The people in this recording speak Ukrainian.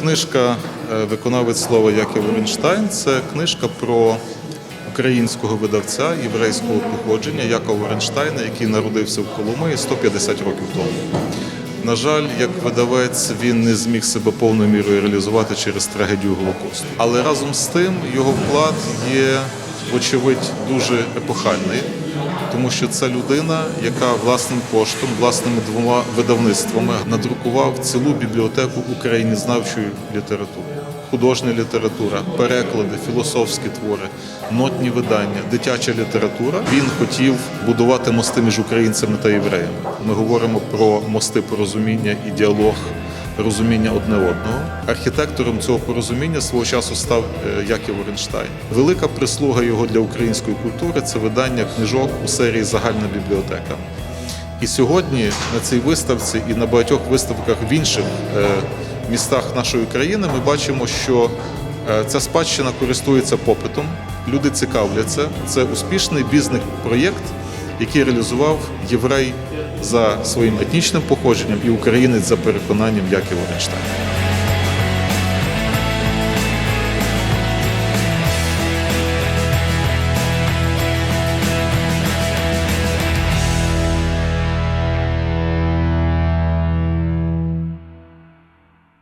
Книжка е, Виконавець слова Яків Оренштайн це книжка про українського видавця єврейського походження Якова Оренштайна, який народився в Коломиї 150 років тому. На жаль, як видавець він не зміг себе повною мірою реалізувати через трагедію Голокосту. Але разом з тим його вклад є, вочевидь, дуже епохальний, тому що це людина, яка власним коштом, власними двома видавництвами надрукував цілу бібліотеку українознавчої літератури. Художня література, переклади, філософські твори, нотні видання, дитяча література. Він хотів будувати мости між українцями та євреями. Ми говоримо про мости порозуміння і діалог, розуміння одне одного. Архітектором цього порозуміння свого часу став е, Яків Оренштайн. Велика прислуга його для української культури це видання книжок у серії Загальна бібліотека. І сьогодні на цій виставці і на багатьох виставках в інших е, містах нашої країни ми бачимо, що е, ця спадщина користується попитом, люди цікавляться. Це успішний бізнес-проєкт, який реалізував єврей за своїм етнічним походженням і українець за переконанням Яків Оренштайн.